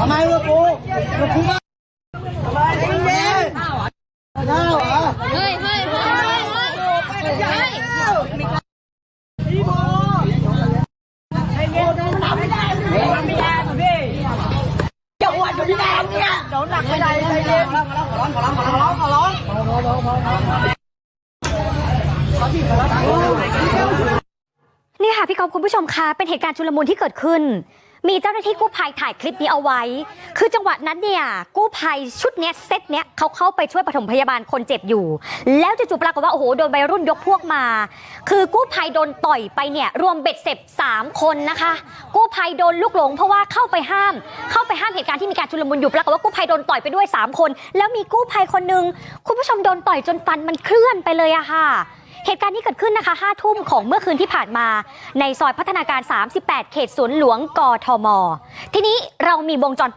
ทำไมวะกูกูกูมาทำไมเองเนี่ยเน่าเหรอเฮ้ยเฮ้ยเฮ้ยเฮ้ยเฮ้ยพี่โมไอ้เงี้ยทำไม่ได้พี่ทำไม่ได้พี่จะอวดอยู่ที่ไหนเนี่ยเดี๋ยวหนักไม่ได้ใจเย็นขอร้องขอร้องขอร้องขอร้องขอร้องนี่ค่ะพี่กอฟคุณผู้ชมคะเป็นเหตุการณ์ชุลมุนที่เกิดขึ้น มีเจ้าหน้าที่กู้ภัยถ่ายคลิปนี้เอาไว้ คือจังหวะนั้นเนี่ยกู้ภัยชุดเนี้ยเซตเนี้ยเขาเข้าไปช่วยปฐมพยาบาลคนเจ็บอยู่ แล้วจู่ๆปรากฏว่าโอ้โหโดนวัยรุ่นยกพวกมา คือกู้ภัยโดนต่อยไปเนี่ยรวมเบ็ดเสร็จสามคนนะคะ กู้ภัยโดนลูกหลง เพราะว่าเข้าไปห้าม เข้าไปห้ามเหตุการณ์ที่มีการชุลมุนอยู่ปรากฏว่ากู้ภัยโดนต่อยไปด้วยสามคน แล้วมีกู้ภัยคนหนึงคุณผู้ชมโดนต่อยจนฟันมันเคลื่อนไปเลยอะค่ะ เหตุการณ์นี้เกิดขึ้นนะคะ5ทุ่มของเมื่อคืนที่ผ่านมา ในซอยพัฒนาการ 38 เขตสวนหลวงกทม ทีนี้เรามีวงจร